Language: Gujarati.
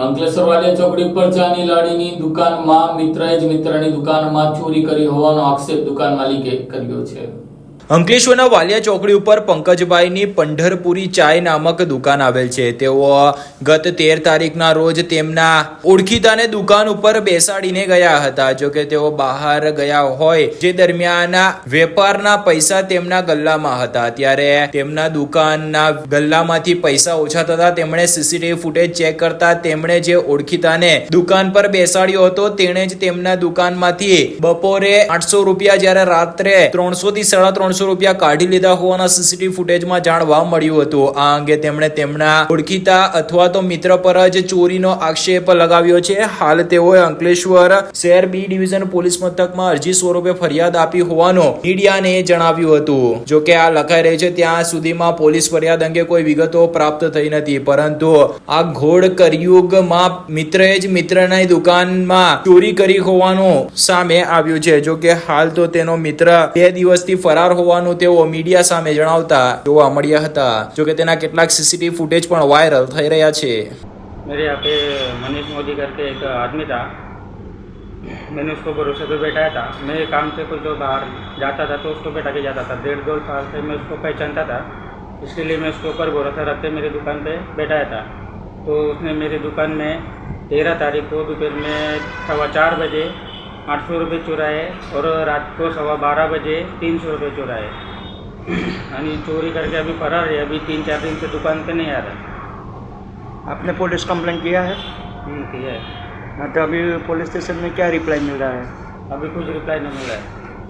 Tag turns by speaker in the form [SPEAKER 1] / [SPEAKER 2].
[SPEAKER 1] અંકલેશ્વર વાલિયા ચોકડી પર ચાની લાડીની દુકાનમાં મિત્રએ જ મિત્રની દુકાનમાં ચોરી કરી હોવાનો આક્ષેપ દુકાન માલિકે કર્યો છે.
[SPEAKER 2] અંકલેશ્વરના વાલિયા ચોકડી ઉપર પંકજભાઈની પંઢરપુરી ચાય નામક દુકાન આવેલ છે. તેઓ ગત તેર તારીખના રોજ તેમના ઓળખીતાને દુકાન ઉપર બેસાડીને ગયા હતા. જો કે તેઓ બહાર ગયા હોય જે દરમિયાન વેપારના પૈસા તેમના ગલ્લામાં હતા. ત્યારે તેમના દુકાનના ગલ્લામાંથી પૈસા ઓછા થતા તેમણે સીસીટીવી ફૂટેજ ચેક કરતા તેમણે જે ઓળખીતાને દુકાન પર બેસાડ્યો હતો તેણે જ તેમના દુકાનમાંથી બપોરે આઠસો રૂપિયા જ્યારે રાત્રે ત્રણસો થી સાડા ત્રણસો રૂપિયા કાઢી લીધા હોવાના સીસીટીવી ફૂટેજમાં જાણવા મળ્યું હતું. આ અંગે તેમણે તેમના ઓળખીતા અથવા તો મિત્ર પર જ ચોરીનો આક્ષેપ લગાવ્યો છે. હાલ તેઓએ અંકલેશ્વર શહેર બી ડિવિઝન પોલીસ મથકમાં અરજી સ્વરૂપે ફરિયાદ આપી હોવાનું મીડિયાને જણાવ્યું હતું. જો કે આ લખાઈ રહી છે, ત્યાં સુધીમાં પોલીસ ફરિયાદ અંગે કોઈ વિગતો પ્રાપ્ત થઈ નથી. પરંતુ આ ઘોડ કરિયુગમાં મિત્રએ જ મિત્રની દુકાનમાં ચોરી કરી હોવાનું સામે આવ્યું છે. જો કે હાલ તો તેનો મિત્ર બે દિવસથી ફરાર હોવાનું તેઓ મીડિયા સામે જણાવતા જોવા મળ્યા હતા જો કે તેના કેટલાક સીસીટીવી ફૂટેજ પણ વાયરલ થઈ રહ્યા છે
[SPEAKER 3] मेरे यहाँ पे मनीष मोदी करके एक आदमी था मैंने उसको भरोसे पे बैठाया था मैं काम से कुछ जो बाहर जाता था तो उसको बैठा के जाता था डेढ़ दो साल से मैं उसको पहचानता था इसके लिए मैं उसके ऊपर भरोसा रखते मेरी दुकान पे बैठाया था तो उसने मेरी दुकान में तेरह तारीख को दोपहर में सवा चार बजे आठ सौ रुपये चुराए और रात को सवा बारह बजे तीन सौ रुपये चुराए यानी चोरी करके अभी फरार है अभी तीन चार दिन से दुकान पे नहीं आ रहा
[SPEAKER 4] आपने पुलिस कंप्लेन किया है?
[SPEAKER 3] हम्म, किया है.
[SPEAKER 4] हाँ, तो अभी पुलिस स्टेशन में क्या रिप्लाई मिल रहा है?
[SPEAKER 3] अभी कुछ रिप्लाई नहीं मिला है.